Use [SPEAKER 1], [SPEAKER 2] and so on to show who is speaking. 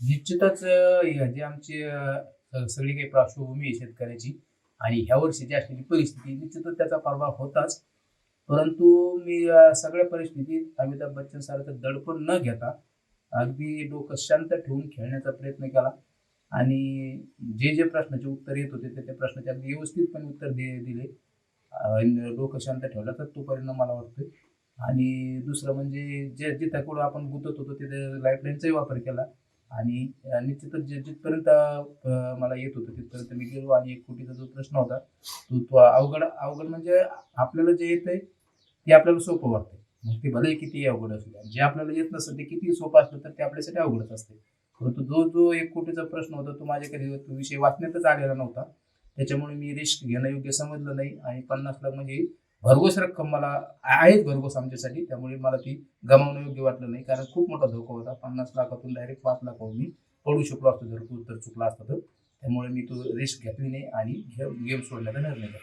[SPEAKER 1] निश्चितच जे आमची सगळी काही पार्श्वभूमी आहे शेतकऱ्याची आणि ह्या वर्षीची असलेली परिस्थिती निश्चितच त्याचा प्रभाव होताच. परंतु मी सगळ्या परिस्थितीत अमिताभ बच्चन सारखं दडपण न घेता अगदी डोकं शांत ठेवून खेळण्याचा प्रयत्न केला. आणि जे जे प्रश्नाचे उत्तर येत होते ते त्या प्रश्नाचे अगदी व्यवस्थितपणे उत्तर दे दिले. डोकं शांत ठेवलं तर तो परिणाम मला वाटतोय. आणि दुसरं म्हणजे जे जिथं कुठं आपण गुंतत होतो तिथे लाईफलाईनचाही वापर केला. आणि निश्चितच जे जिथपर्यंत मला येत होतं तिथपर्यंत मी गेलो आणि एक कोटीचा जो प्रश्न होता तो तो अवघड अवघड म्हणजे आपल्याला जे येतंय ते आपल्याला सोपं वाटतंय. मग ते भले किती अवघड असू द्या जे आपल्याला येत नसतं ते किती सोपं असलं तर ते आपल्यासाठी अवघडच असते परंतु जो जो एक कोटीचा प्रश्न होता तो माझ्याकडे तो विषय वाचण्यातच आलेला नव्हता. त्याच्यामुळे मी रिस्क घेणं योग्य समजलं नाही आणि पन्नास लाख म्हणजे भरघोस रक्कम मला आहेत भरघोस आमच्यासाठी. त्यामुळे मला ती गमावणं योग्य वाटलं नाही. कारण खूप मोठा धोका होता. पन्नास लाखातून डायरेक्ट पाच लाखावर मी पडू शकलो असतो. जर तो तर चुकला असता तर. त्यामुळे मी तो रिस्क घेतली नाही आणि गेम सोडण्याचा निर्णय घेतला.